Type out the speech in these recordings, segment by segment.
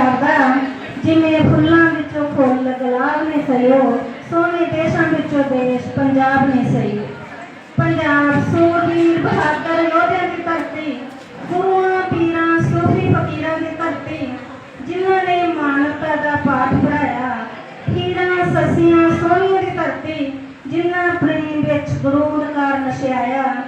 ਜਾਪਦਾ ਜਿਵੇਂ ਫੁੱਲਾਂ ਵਿੱਚੋਂ ਫੁੱਲ ਗੁਲਾਬ ਨੇ ਸਰਿਓ, ਸੋਹਣੇ ਦੇਸ਼ਾਂ ਵਿੱਚੋਂ ਦੇਸ਼ ਪੰਜਾਬ ਨੇ ਸਹੀ ਪੰਜਾਬ ਸੂਰਬੀਰ ਬਹਾਦਰ ਯੋਧਿਆਂ ਦੀ ਧਰਤੀ ਗੁਰੂਆਂ ਪੀਰਾਂ, ਸੂਫੀ ਫਕੀਰਾਂ ਦੀ ਧਰਤੀ, ਜਿਨ੍ਹਾਂ ਨੇ ਮਾਨਵਤਾ ਦਾ ਪਾਠ ਪੜਾਇਆ ਹੀਰਾਂ, ਸਸੀਆਂ, ਸੋਹਣੀਆਂ ਦੀ ਧਰਤੀ, ਜਿਨ੍ਹਾਂ ਪ੍ਰੇਮ ਵਿੱਚ ਗੁਰੂਰ ਕਰ ਨਸ਼ਿਆਇਆ।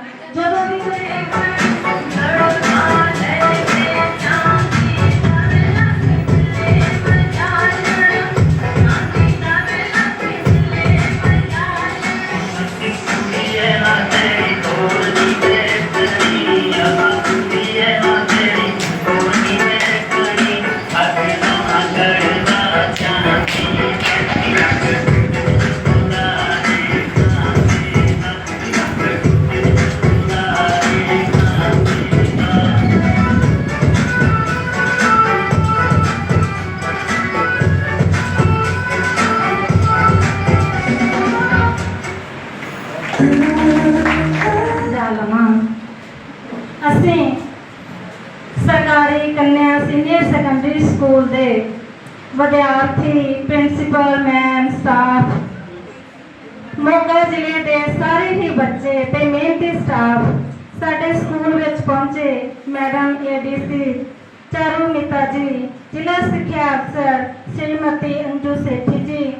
ਸਰਕਾਰੀ ਕੰਨਿਆ ਸੀਨੀਅਰ ਸੈਕੰਡਰੀ ਸਕੂਲ ਦੇ ਵਿਦਿਆਰਥੀ ਪ੍ਰਿੰਸੀਪਲ ਮੈਮ ਸਟਾਫ ਮੋਗਾ ਜ਼ਿਲ੍ਹੇ ਦੇ ਸਾਰੇ ਹੀ ਬੱਚੇ ਤੇ ਮਿਹਨਤੀ ਸਟਾਫ ਸਾਡੇ ਸਕੂਲ ਵਿੱਚ ਪਹੁੰਚੇ ਮੈਡਮ ਏਡੀਸੀ ਚਾਰੂ ਮਿਤਾ ਜੀ, ਜ਼ਿਲ੍ਹਾ ਸਿੱਖਿਆ ਅਫਸਰ ਸ਼੍ਰੀਮਤੀ ਅੰਜੂ ਸੇਠੀ ਜੀ,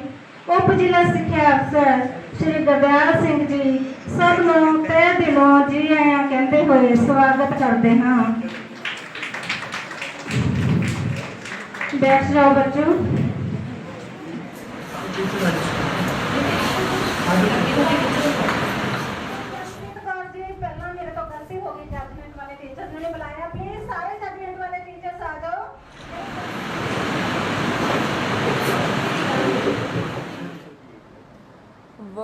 ਉਪ ਜ਼ਿਲ੍ਹਾ ਸਿੱਖਿਆ ਅਫਸਰ ਸ਼੍ਰੀ ਗਰਦਿਆਲ ਸਿੰਘ ਜੀ, ਸਭ ਨੂੰ ਤਹਿ ਦਿਲੋਂ ਜੀ ਆਇਆਂ ਕਹਿੰਦੇ ਹੋਏ ਸਵਾਗਤ ਕਰਦੇ ਹਾਂ। ਬੈਠ ਜਾਓ ਬੱਚੋ ਪਹਿਲਾਂ ਮੇਰੇ ਤੋਂ ਗਲਤੀ ਹੋ ਗਈ ਜੱਜਮੈਂਟ ਵਾਲੇ ਟੀਚਰ ਨੇ ਬੁਲਾਇਆ। ਪਲੀਜ਼ ਸਾਰੇ ਜੱਜਮੈਂਟ ਵਾਲੇ ਟੀਚਰਸ ਆ ਜਾਓ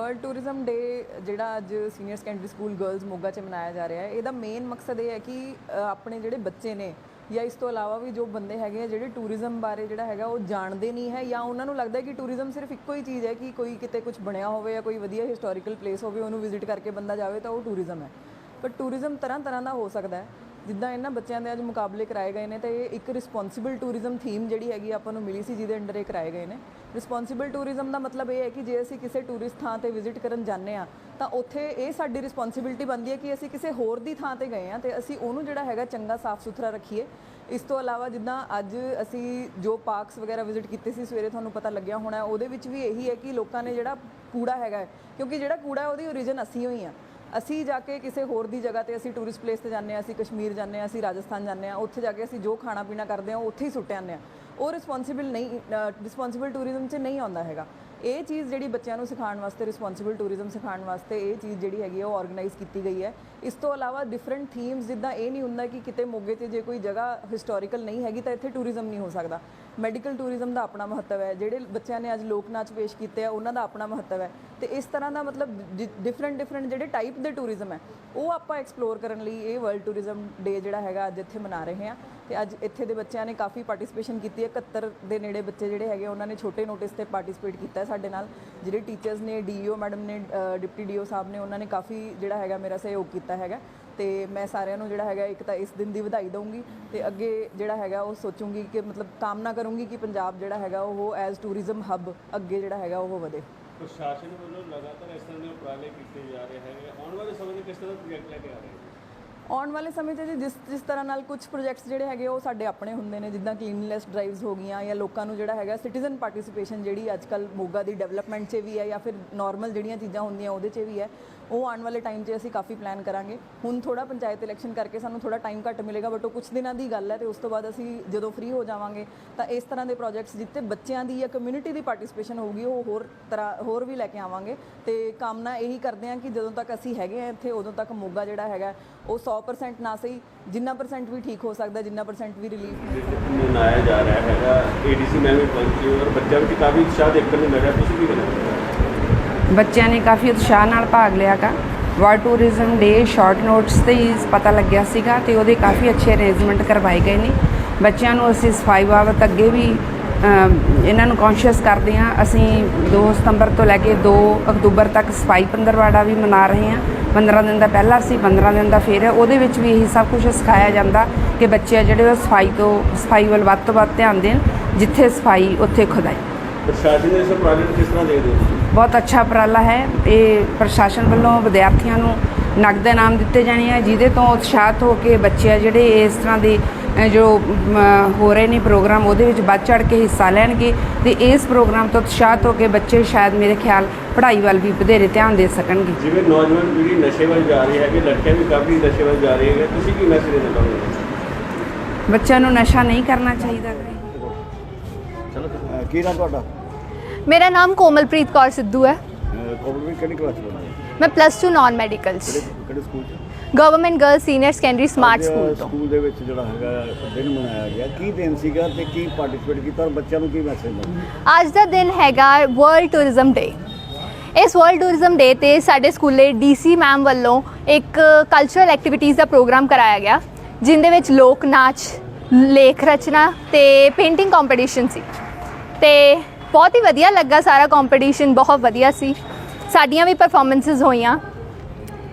ਵਰਲਡ ਟੂਰਿਜ਼ਮ ਡੇ ਜਿਹੜਾ ਅੱਜ senior secondary school girls Moga 'ਚ ਮਨਾਇਆ ਜਾ ਰਿਹਾ ਹੈ, ਇਹਦਾ ਮੇਨ ਮਕਸਦ ਇਹ ਹੈ ਕਿ ਆਪਣੇ ਜਿਹੜੇ ਬੱਚੇ ਨੇ ਜਾਂ ਇਸ ਤੋਂ ਇਲਾਵਾ ਵੀ ਜੋ ਬੰਦੇ ਹੈਗੇ ਆ, ਜਿਹੜੇ ਟੂਰਿਜ਼ਮ ਬਾਰੇ ਜਿਹੜਾ ਹੈਗਾ ਉਹ ਜਾਣਦੇ ਨਹੀਂ ਹੈ ਜਾਂ ਉਹਨਾਂ ਨੂੰ ਲੱਗਦਾ ਕਿ ਟੂਰਿਜ਼ਮ ਸਿਰਫ ਇੱਕੋ ਹੀ ਚੀਜ਼ ਹੈ ਕਿ ਕੋਈ ਕਿਤੇ ਕੁਝ ਬਣਿਆ ਹੋਵੇ ਜਾਂ ਕੋਈ ਵਧੀਆ ਹਿਸਟੋਰੀਕਲ ਪਲੇਸ ਹੋਵੇ, ਉਹਨੂੰ ਵਿਜ਼ਿਟ ਕਰਕੇ ਬੰਦਾ ਜਾਵੇ ਤਾਂ ਉਹ ਟੂਰਿਜ਼ਮ ਹੈ। ਪਰ ਟੂਰਿਜ਼ਮ ਤਰ੍ਹਾਂ ਤਰ੍ਹਾਂ ਦਾ ਹੋ ਸਕਦਾ ਹੈ। ਜਿੱਦਾਂ ਇਹਨਾਂ ਬੱਚਿਆਂ ਦੇ ਅੱਜ ਮੁਕਾਬਲੇ ਕਰਾਏ ਗਏ ਨੇ ਤੇ ਇਹ ਇੱਕ ਰਿਸਪੌਂਸਿਬਲ ਟੂਰਿਜ਼ਮ ਥੀਮ ਜਿਹੜੀ ਹੈਗੀ ਆਪਾਂ ਨੂੰ ਮਿਲੀ ਸੀ, ਜਿਹਦੇ ਅੰਡਰ ਇਹ ਕਰਾਏ ਗਏ ਨੇ। ਰਿਸਪੌਂਸਿਬਲ ਟੂਰਿਜ਼ਮ ਦਾ ਮਤਲਬ ਇਹ ਹੈ ਕਿ ਜੇ ਅਸੀਂ ਕਿਸੇ ਟੂਰਿਸਟ ਥਾਂ ਤੇ ਵਿਜ਼ਿਟ ਕਰਨ ਜਾਂਦੇ ਆ ਤਾਂ ਉੱਥੇ ਇਹ ਸਾਡੀ ਰਿਸਪੌਂਸਿਬਿਲਟੀ ਬਣਦੀ ਹੈ ਕਿ ਅਸੀਂ ਕਿਸੇ ਹੋਰ ਦੀ ਥਾਂ ਤੇ ਗਏ ਆ ਤੇ ਅਸੀਂ ਉਹਨੂੰ ਜਿਹੜਾ ਹੈਗਾ ਚੰਗਾ, ਸਾਫ਼ ਸੁਥਰਾ ਰੱਖੀਏ। ਇਸ ਤੋਂ ਇਲਾਵਾ ਜਿੱਦਾਂ ਅੱਜ ਅਸੀਂ ਜੋ ਪਾਰਕਸ ਵਗੈਰਾ ਵਿਜ਼ਿਟ ਕੀਤੇ ਸੀ, ਸਵੇਰੇ ਤੁਹਾਨੂੰ ਪਤਾ ਲੱਗਿਆ ਹੋਣਾ, ਉਹਦੇ ਵਿੱਚ ਵੀ ਇਹੀ ਹੈ ਕਿ ਲੋਕਾਂ ਨੇ ਜਿਹੜਾ ਕੂੜਾ ਹੈਗਾ ਕਿਉਂਕਿ ਜਿਹੜਾ ਕੂੜਾ ਉਹਦੀ ਓਰੀਜਨ ਅਸੀਂ ਹੋਈ ਆ ਅਸੀਂ ਜਾ ਕੇ ਕਿਸੇ ਹੋਰ ਦੀ ਜਗ੍ਹਾ ਤੇ ਅਸੀਂ ਟੂਰਿਸਟ ਪਲੇਸ ਤੇ ਜਾਂਦੇ ਆ ਅਸੀਂ ਕਸ਼ਮੀਰ ਜਾਂਦੇ ਆ ਅਸੀਂ ਰਾਜਸਥਾਨ ਜਾਂਦੇ ਆ ਉੱਥੇ ਜਾ ਕੇ ਅਸੀਂ ਜੋ ਖਾਣਾ ਪੀਣਾ ਕਰਦੇ ਆ ਉਹ ਉੱਥੇ ਹੀ ਸੁੱਟ ਆਉਂਦੇ ਆ ਉਹ ਰਿਸਪੌਂਸਿਬਲ ਨਹੀਂ ਰਿਸਪੌਂਸਿਬਲ ਟੂਰਿਜ਼ਮ 'ਚ ਨਹੀਂ ਆਉਂਦਾ ਹੈਗਾ। ਇਹ ਚੀਜ਼ ਜਿਹੜੀ ਬੱਚਿਆਂ ਨੂੰ ਸਿਖਾਉਣ ਵਾਸਤੇ ਰਿਸਪੌਂਸਿਬਲ ਟੂਰਿਜ਼ਮ ਸਿਖਾਉਣ ਵਾਸਤੇ ਇਹ ਚੀਜ਼ ਜਿਹੜੀ ਹੈਗੀ ਹੈ ਉਹ ਆਰਗੇਨਾਈਜ਼ ਕੀਤੀ ਗਈ ਹੈ। ਇਸ ਤੋਂ ਇਲਾਵਾ ਡਿਫਰੈਂਟ ਥੀਮਸ ਜਿੱਦਾਂ ਇਹ ਨਹੀਂ ਹੁੰਦਾ ਕਿ ਕਿਤੇ ਮੋਗੇ ਤੇ ਜੇ ਕੋਈ ਜਗ੍ਹਾ ਹਿਸਟੋਰੀਕਲ ਨਹੀਂ ਹੈਗੀ ਤਾਂ ਇੱਥੇ ਟੂਰਿਜ਼ਮ ਨਹੀਂ ਹੋ ਸਕਦਾ। ਮੈਡੀਕਲ ਟੂਰਿਜ਼ਮ ਦਾ ਆਪਣਾ ਮਹੱਤਵ ਹੈ। ਜਿਹੜੇ ਬੱਚਿਆਂ ਨੇ ਅੱਜ ਲੋਕ ਨਾਚ ਪੇਸ਼ ਕੀਤੇ ਆ, ਉਹਨਾਂ ਦਾ ਆਪਣਾ ਮਹੱਤਵ ਹੈ। ਤੇ ਇਸ ਤਰ੍ਹਾਂ ਦਾ ਮਤਲਬ ਡਿਫਰੈਂਟ ਡਿਫਰੈਂਟ ਜਿਹੜੇ ਟਾਈਪ ਦੇ ਟੂਰਿਜ਼ਮ ਹੈ, ਉਹ ਆਪਾਂ ਐਕਸਪਲੋਰ ਕਰਨ ਲਈ ਇਹ ਵਰਲਡ ਟੂਰਿਜ਼ਮ ਡੇ ਜਿਹੜਾ ਹੈਗਾ ਅੱਜ ਇੱਥੇ ਮਨਾ ਰਹੇ ਹਾਂ। ਤੇ ਅੱਜ ਇੱਥੇ ਦੇ ਬੱਚਿਆਂ ਨੇ ਕਾਫੀ ਪਾਰਟਿਸਿਪੇਸ਼ਨ ਕੀਤੀ ਹੈ। 71 ਦੇ ਨੇੜੇ ਬੱਚੇ ਜਿਹੜੇ ਹੈਗੇ, ਉਹਨਾਂ ਨੇ ਛੋਟੇ ਨੋਟਿਸ ਤੇ ਪਾਰਟਿਸਿਪੇਟ ਕੀਤਾ ਸਾਡੇ ਨਾਲ। ਜਿਹੜੇ ਟੀਚਰਸ ਨੇ ਡੀਈਓ ਮੈਡਮ ਨੇ ਡਿਪਟੀ ਡੀਓ ਸਾਹਿਬ ਨੇ, ਉਹਨਾਂ ਨੇ ਕਾਫੀ ਜਿਹੜਾ ਹੈਗਾ ਮੇਰਾ ਸਹਿਯੋਗ ਕੀਤਾ ਹੈਗਾ। ਤੇ ਮੈਂ ਸਾਰਿਆਂ ਨੂੰ ਜਿਹੜਾ ਹੈਗਾ ਇੱਕ ਤਾਂ ਇਸ ਦਿਨ ਦੀ ਵਧਾਈ ਦਊਂਗੀ। ਤੇ ਅੱਗੇ ਜਿਹੜਾ ਹੈਗਾ ਉਹ ਸੋਚੂੰਗੀ ਕਿ ਮਤਲਬ ਕਾਮਨਾ ਕਰੂੰਗੀ ਕਿ ਪੰਜਾਬ ਜਿਹੜਾ ਹੈਗਾ ਉਹ ਐਜ਼ ਟੂਰਿਜ਼ਮ ਹੱਬ ਅੱਗੇ ਜਿਹੜਾ ਹੈਗਾ ਉਹ ਵਧੇ। ਪ੍ਰਸ਼ਾਸਨ ਵੱਲੋਂ ਲਗਾਤਾਰ ਇਸ ਤਰ੍ਹਾਂ ਦੇ ਉਪਰਾਲੇ ਕੀਤੇ ਜਾ ਰਹੇ ਹੈਗੇ। ਆਉਣ ਵਾਲੇ ਸਮੇਂ 'ਚ ਕਿਸ ਤਰ੍ਹਾਂ ਪ੍ਰੋਜੈਕਟ ਲੈ ਕੇ ਆ ਰਹੇ ਆਉਣ ਵਾਲੇ ਸਮੇਂ 'ਚ ਜੀ ਜਿਸ ਜਿਸ ਤਰ੍ਹਾਂ ਨਾਲ ਕੁਝ ਪ੍ਰੋਜੈਕਟਸ ਜਿਹੜੇ ਹੈਗੇ ਉਹ ਸਾਡੇ ਆਪਣੇ ਹੁੰਦੇ ਨੇ, ਜਿੱਦਾਂ ਕਲੀਨਲੈਸ ਡਰਾਈਵਸ ਹੋ ਗਈਆਂ ਜਾਂ ਲੋਕਾਂ ਨੂੰ ਜਿਹੜਾ ਹੈਗਾ ਸਿਟੀਜ਼ਨ ਪਾਰਟਿਸਿਪੇਸ਼ਨ ਜਿਹੜੀ ਅੱਜ ਕੱਲ ਮੋਗਾ ਦੀ ਡਿਵੈਲਪਮੈਂਟ 'ਚ ਵੀ ਹੈ ਜਾਂ ਫਿਰ ਨਾਰਮਲ ਜਿਹੜੀਆਂ ਚੀਜ਼ਾਂ ਹੁੰਦੀਆਂ ਉਹਦੇ 'ਚ ਵੀ ਹੈ, ਉਹ ਆਉਣ ਵਾਲੇ ਟਾਈਮ 'ਚ ਅਸੀਂ ਕਾਫੀ ਪਲਾਨ ਕਰਾਂਗੇ। ਹੁਣ ਥੋੜਾ ਪੰਚਾਇਤ ਇਲੈਕਸ਼ਨ ਕਰਕੇ ਸਾਨੂੰ ਥੋੜਾ ਟਾਈਮ ਘੱਟ ਮਿਲੇਗਾ ਬਟ ਉਹ ਕੁਝ ਦਿਨਾਂ ਦੀ ਗੱਲ ਹੈ ਤੇ ਉਸ ਤੋਂ ਬਾਅਦ ਅਸੀਂ ਜਦੋਂ ਫ੍ਰੀ ਹੋ ਜਾਵਾਂਗੇ, ਤਾਂ ਇਸ ਤਰ੍ਹਾਂ ਦੇ ਪ੍ਰੋਜੈਕਟਸ ਜਿੱਤੇ ਬੱਚਿਆਂ ਦੀ ਜਾਂ ਕਮਿਊਨਿਟੀ ਦੀ ਪਾਰਟਿਸਿਪੇਸ਼ਨ ਹੋਊਗੀ, ਉਹ ਹੋਰ ਤਰ੍ਹਾਂ, ਹੋਰ ਵੀ ਲੈ ਕੇ ਆਵਾਂਗੇ। ਤੇ ਕਾਮਨਾ ਇਹੀ ਕਰਦੇ ਹਾਂ ਕਿ ਜਦੋਂ ਤੱਕ ਅਸੀਂ ਹੈਗੇ ਆ ਇੱਥੇ, ਉਦੋਂ ਤੱਕ ਮੋਗਾ ਜਿਹੜਾ ਹੈਗਾ, ਉਹ 100% ਨਾ ਸਹੀ ਜਿੰਨਾ ਪਰਸੈਂਟ ਵੀ ਠੀਕ ਹੋ ਸਕਦਾ ਜਿੰਨਾ ਪਰਸੈਂਟ ਵੀ ਰਿਲੀਫ ਮਨਾਇਆ ਜਾ ਰਿਹਾ ਹੈਗਾ ਏਡੀਸੀ ਮੈਂ ਵੀ ਪਹੁੰਚੀ ਔਰ ਬੱਚਿਆਂ ਵਿੱਚ ਕਾਫੀ ਉਤਸ਼ਾਹ ਦੇਖਣ ਨੂੰ ਮਿਲ ਰਿਹਾ। ਤੁਸੀਂ ਕੀ ਕਹਿਣਾ ਚਾਹੁੰਦੇ ਹੋ ਬੱਚਿਆਂ ਨੇ ਕਾਫੀ ਉਤਸ਼ਾਹ ਨਾਲ ਭਾਗ ਲਿਆ ਗਾ। World tourism day short notes ਤੇ ਹੀ ਪਤਾ ਲੱਗਿਆ ਸੀਗਾ ਤੇ ਉਹਦੇ ਕਾਫੀ ਅੱਛੇ ਅਰੇਂਜਮੈਂਟ ਕਰਵਾਏ ਗਏ ਨੇ। ਬੱਚਿਆਂ ਨੂੰ ਅਸੀਂ ਸਫ਼ਾਈ ਬਾਬਤ ਅੱਗੇ ਵੀ ਇਹਨਾਂ ਨੂੰ ਕੌਨਸ਼ੀਅਸ ਕਰਦੇ ਹਾਂ। ਅਸੀਂ 2 ਸਤੰਬਰ ਤੋਂ ਲੈ ਕੇ 2 ਅਕਤੂਬਰ ਤੱਕ ਸਫ਼ਾਈ ਪੰਦਰਵਾੜਾ ਵੀ ਮਨਾ ਰਹੇ ਹਾਂ। 15 ਦਿਨ ਦਾ ਪਹਿਲਾ ਸੀ 15 ਦਿਨ ਦਾ ਫੇਰ ਹੈ। ਉਹਦੇ ਵਿੱਚ ਵੀ ਇਹੀ ਸਭ ਕੁਝ ਸਿਖਾਇਆ ਜਾਂਦਾ ਕਿ ਬੱਚੇ ਜਿਹੜੇ ਉਹ ਸਫ਼ਾਈ ਤੋਂ ਸਫ਼ਾਈ ਵੱਲ ਵੱਧ ਤੋਂ ਵੱਧ ਧਿਆਨ ਦੇਣ ਜਿੱਥੇ ਸਫ਼ਾਈ ਉੱਥੇ ਖੁਦਾਈ। ਪ੍ਰਸ਼ਾਸਨ ਨੇ ਇਸ ਨੂੰ ਕਿਸ ਤਰ੍ਹਾਂ ਦੇਖਦੇ ਹੋ? ਬਹੁਤ ਅੱਛਾ ਉਪਰਾਲਾ ਹੈ। ਇਹ ਪ੍ਰਸ਼ਾਸਨ ਵੱਲੋਂ ਵਿਦਿਆਰਥੀਆਂ ਨੂੰ ਨਗਦ ਇਨਾਮ ਦਿੱਤੇ ਜਾਣੇ ਆ ਜਿਹਦੇ ਤੋਂ ਉਤਸ਼ਾਹਤ ਹੋ ਕੇ ਬੱਚੇ ਆ ਜਿਹੜੇ ਇਸ ਤਰ੍ਹਾਂ ਦੇ ਜੋ ਹੋ ਰਹੇ ਨੇ ਪ੍ਰੋਗਰਾਮ ਉਹਦੇ ਵਿੱਚ ਵੱਧ ਚੜ ਕੇ ਹਿੱਸਾ ਲੈਣਗੇ ਤੇ ਇਸ ਪ੍ਰੋਗਰਾਮ ਤੋਂ ਉਤਸ਼ਾਹਤ ਹੋ ਕੇ ਬੱਚੇ ਸ਼ਾਇਦ ਮੇਰੇ ਖਿਆਲ ਪੜ੍ਹਾਈ ਵੱਲ ਵੀ ਵਧੇਰੇ ਧਿਆਨ ਦੇ ਸਕਣਗੇ। ਜਿਵੇਂ ਨੌਜਵਾਨ ਪੀੜ੍ਹੀ ਨਸ਼ੇ ਵੱਲ ਜਾ ਰਹੀ ਹੈ ਕਿ ਲੜਕਿਆਂ ਵੀ ਕਾਫੀ ਨਸ਼ੇ ਵੱਲ ਜਾ ਰਹੀ ਹੈ ਤੁਸੀਂ ਕੀ ਮੈਸੇਜ ਦੇਣਾ ਚਾਹੋਗੇ? ਬੱਚਿਆਂ ਨੂੰ ਨਸ਼ਾ ਨਹੀਂ ਕਰਨਾ ਚਾਹੀਦਾ। ਕੀ ਨਾਮ ਤੁਹਾਡਾ? ਮੇਰਾ ਨਾਮ ਕੋਮਲਪ੍ਰੀਤ ਕੌਰ ਸਿੱਧੂ ਹੈ। ਕੋਵਿਡ ਕਿਹੜੀ ਕਲਾਸ ਚ ਮੈਂ ਪਲੱਸ 2 ਨਾਨ ਮੈਡੀਕਲਸ ਕਿਹੜੇ ਸਕੂਲ ਚ? Government girl senior secondary smart school ਤੋਂ। ਸਕੂਲ ਦੇ ਵਿੱਚ ਜਿਹੜਾ ਹੈਗਾ ਦਿਨ ਮਨਾਇਆ ਗਿਆ। ਕੀ ਦਿਨ ਸੀਗਾ ਤੇ ਕੀ ਪਾਰਟਿਸਿਪੇਟ ਕੀਤਾ ਔਰ ਬੱਚਿਆਂ ਨੂੰ ਕੀ ਮੈਸੇਜ ਦਿੱਤਾ ਅੱਜ ਦਾ ਦਿਨ ਹੈਗਾ ਵਰਲਡ ਟੂਰਿਜ਼ਮ ਡੇ ਇਸ ਵਰਲਡ ਟੂਰਿਜ਼ਮ ਡੇ ਤੇ ਸਾਡੇ ਸਕੂਲੇ ਡੀਸੀ ਮੈਮ ਵੱਲੋਂ ਇੱਕ ਕਲਚਰਲ ਐਕਟੀਵਿਟੀਜ਼ ਦਾ ਪ੍ਰੋਗਰਾਮ ਕਰਾਇਆ ਗਿਆ ਜਿੰਦੇ ਵਿੱਚ ਲੋਕ ਨਾਚ ਲੇਖ ਰਚਨਾ ਤੇ ਪੇਂਟਿੰਗ ਕੰਪੀਟੀਸ਼ਨ ਸੀ। ਤੇ ਬਹੁਤ ਹੀ ਵਧੀਆ ਲੱਗਾ ਸਾਰਾ ਕੰਪੀਟੀਸ਼ਨ ਬਹੁਤ ਵਧੀਆ ਸੀ। ਸਾਡੀਆਂ ਵੀ ਪਰਫਾਰਮੈਂਸਸ ਹੋਈਆਂ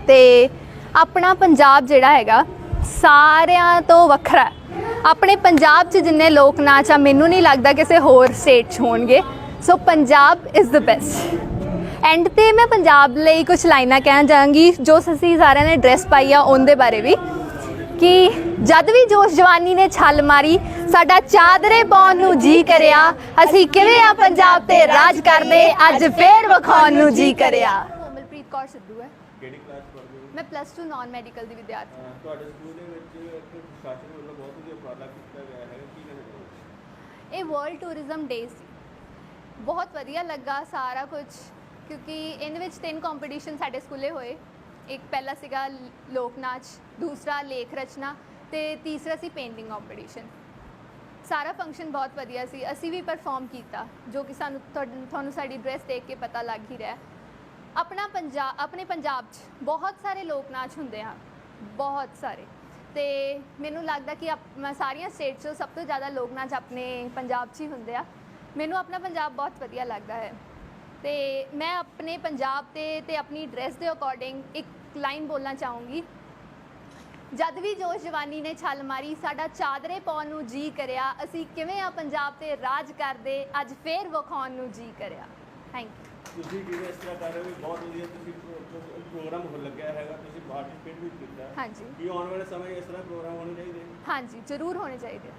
ਤੇ ਆਪਣਾ ਪੰਜਾਬ ਜਿਹੜਾ ਹੈਗਾ ਸਾਰਿਆਂ ਤੋਂ ਵੱਖਰਾ ਆਪਣੇ ਪੰਜਾਬ 'ਚ ਜਿੰਨੇ ਲੋਕ ਨਾਚ ਆ, ਮੈਨੂੰ ਨਹੀਂ ਲੱਗਦਾ ਕਿਸੇ ਹੋਰ ਸਟੇਟ 'ਚ ਹੋਣਗੇ। So Punjab is the best and ਤੇ ਮੈਂ ਪੰਜਾਬ ਲਈ ਕੁਝ ਲਾਈਨਾਂ ਕਹਿਣ ਜਾਵਾਂਗੀ, ਜੋ ਅਸੀਂ ਸਾਰਿਆਂ ਨੇ ਡਰੈਸ ਪਾਈ ਆ, ਉਹਦੇ ਬਾਰੇ ਵੀ। ਕਿ ਜਦ ਵੀ ਜੋਸ਼ ਜਵਾਨੀ ਨੇ ਛਲ ਮਾਰੀ ਸਾਡਾ ਚਾਦਰੇ ਪਾਉਣ ਨੂੰ ਜੀ ਕਰਿਆ। ਅਸੀਂ ਕਿਵੇਂ ਆ ਪੰਜਾਬ ਤੇ ਰਾਜ ਕਰਦੇ ਅੱਜ ਫੇਰ ਵਿਖਾਉਣ ਨੂੰ ਜੀ ਕਰਿਆ। ਕੋਮਲਪ੍ਰੀਤ ਕੌਰ ਸਿੱਧੂ ਹੈ। ਕਿਹੜੀ ਕਲਾਸ ਪੜ੍ਹਦੇ ਹੋ? ਮੈਂ ਪਲੱਸ 2 ਨਾਨ ਮੈਡੀਕਲ ਦੀ ਵਿਦਿਆਰਥੀ ਅਹ ਤੁਹਾਡੇ ਸਕੂਲ ਦੇ ਵਿੱਚ ਇੱਕ ਪ੍ਰਸ਼ਾਸਨ ਵੱਲੋਂ ਬਹੁਤ ਵਧੀਆ ਉਪਰਾਲਾ ਕੀਤਾ ਗਿਆ ਹੈ ਕੀ ਚਾਹੋਗੇ ਇਹ ਵਰਲਡ ਟੂਰਿਜ਼ਮ ਡੇ ਸੀ। ਬਹੁਤ ਵਧੀਆ ਲੱਗਾ ਸਾਰਾ ਕੁਝ ਕਿਉਂਕਿ ਇਹਦੇ ਵਿੱਚ ਤਿੰਨ ਕੰਪੀਟੀਸ਼ਨ ਸਾਡੇ ਸਕੂਲੇ ਹੋਏ। ਇੱਕ ਪਹਿਲਾ ਸੀਗਾ ਲੋਕ ਨਾਚ ਦੂਸਰਾ ਲੇਖ ਰਚਨਾ ਤੇ ਤੀਸਰਾ ਸੀ ਪੇਂਟਿੰਗ ਕੰਪੀਟੀਸ਼ਨ ਸਾਰਾ ਫੰਕਸ਼ਨ ਬਹੁਤ ਵਧੀਆ ਸੀ। ਅਸੀਂ ਵੀ ਪਰਫਾਰਮ ਕੀਤਾ, ਜੋ ਕਿ ਸਾਨੂੰ ਤੁਹਾਨੂੰ ਸਾਡੀ ਡਰੈਸ ਦੇਖ ਕੇ ਪਤਾ ਲੱਗ ਹੀ ਰਿਹਾ। ਆਪਣਾ ਪੰਜਾਬ ਆਪਣੇ ਪੰਜਾਬ 'ਚ ਬਹੁਤ ਸਾਰੇ ਲੋਕ ਨਾਚ ਹੁੰਦੇ ਆ। ਬਹੁਤ ਸਾਰੇ। ਤੇ ਮੈਨੂੰ ਲੱਗਦਾ ਕਿ ਆਪ- ਮੈਂ ਸਾਰੀਆਂ ਸਟੇਟਸ 'ਚੋਂ ਸਭ ਤੋਂ ਜ਼ਿਆਦਾ ਲੋਕ ਨਾਚ ਆਪਣੇ ਪੰਜਾਬ 'ਚ ਹੀ ਹੁੰਦੇ ਆ। ਮੈਨੂੰ ਆਪਣਾ ਪੰਜਾਬ ਬਹੁਤ ਵਧੀਆ ਲੱਗਦਾ ਹੈ। ਤੇ ਮੈਂ ਆਪਣੇ ਪੰਜਾਬ ਤੇ ਤੇ ਆਪਣੀ ਡਰੈਸ ਦੇ ਅਕੋਰਡਿੰਗ ਇੱਕ ਲਾਈਨ ਬੋਲਣਾ ਚਾਹੂੰਗੀ। ਜਦ ਵੀ ਜੋਸ਼ ਜਵਾਨੀ ਨੇ ਛਲ ਮਾਰੀ ਸਾਡਾ ਚਾਦਰੇ ਪਾਉਣ ਨੂੰ ਜੀ ਕਰਿਆ। ਅਸੀਂ ਕਿਵੇਂ ਆ ਪੰਜਾਬ ਤੇ ਰਾਜ ਕਰਦੇ ਅੱਜ ਫੇਰ ਵਿਖਾਉਣ ਨੂੰ ਜੀ ਕਰਿਆ। ਥੈਂਕ ਯੂ ਤੁਸੀਂ ਜਿਵੇਂ ਇਸ ਤਰ੍ਹਾਂ ਕਰ ਰਹੇ ਹੋ ਬਹੁਤ ਵਧੀਆ ਤੁਸੀਂ ਪ੍ਰੋ- ਪ੍ਰੋ- ਪ੍ਰੋਗਰਾਮ ਹੋ ਲੱਗਿਆ ਹੈਗਾ ਤੁਸੀਂ ਪਾਰਟਿਸਿਪੇਟ ਵੀ ਕੀਤਾ। ਹਾਂਜੀ। ਕੀ ਆਉਣ ਵਾਲੇ ਸਮੇਂ ਇਸ ਤਰ੍ਹਾਂ ਪ੍ਰੋਗਰਾਮ ਹੋਣੇ ਚਾਹੀਦੇ। ਹਾਂਜੀ ਜ਼ਰੂਰ ਹੋਣੇ ਚਾਹੀਦੇ।